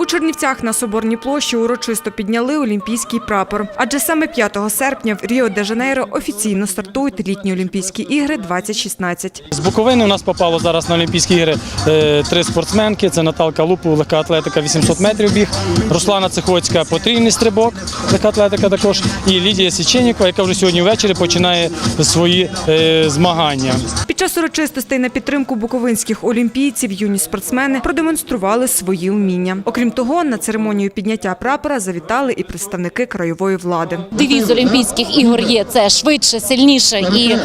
У Чернівцях на Соборній площі урочисто підняли олімпійський прапор. Адже саме 5 серпня в Ріо-де-Жанейро офіційно стартують літні Олімпійські ігри 2016. З Буковини у нас попало зараз на Олімпійські ігри е, три спортсменки. Це Наталка Лупу, легка атлетика 800 метрів біг, Руслана Цихоцька, потрійний стрибок, легка атлетика також, і Лідія Січенікова, яка вже сьогодні ввечері починає свої е, змагання. Під час урочистостей на підтримку буковинських олімпійців юні спортсмени продемонстрували свої вміння. Окрім того, на церемонію підняття прапора завітали і представники краєвої влади. девіз Олімпійських ігор є це швидше, сильніше і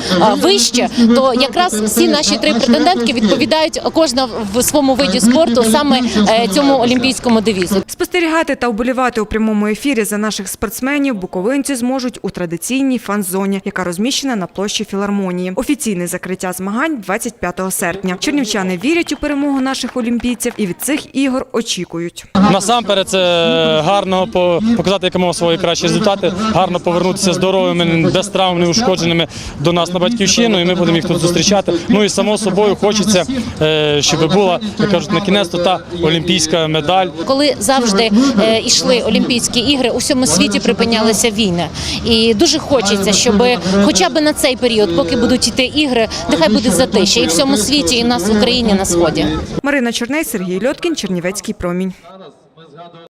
вище. То якраз всі наші три претендентки відповідають кожна в своєму виді спорту саме е, цьому олімпійському девізу. Спостерігати та вболівати у прямому ефірі за наших спортсменів буковинці зможуть у традиційній фан-зоні, яка розміщена на площі філармонії. Офіційне закриття змагань 25 серпня. Чернівчани вірять у перемогу наших олімпійців і від цих ігор очікують. Насамперед, це гарно показати якомога свої кращі результати, гарно повернутися здоровими, без травм, неушкодженими до нас на батьківщину, і ми будемо їх тут зустрічати. Ну і само собою хочеться, е, щоб була, як кажуть, на кінець та олімпійська медаль. Коли завжди е, йшли Олімпійські ігри, у всьому світі припинялися війни. І дуже хочеться, щоб хоча б на цей період, поки будуть йти ігри, нехай буде затишя і в всьому світі, і в нас в Україні на сході. Марина Чорней, Сергій Льоткін, Чернівецький промінь. datos.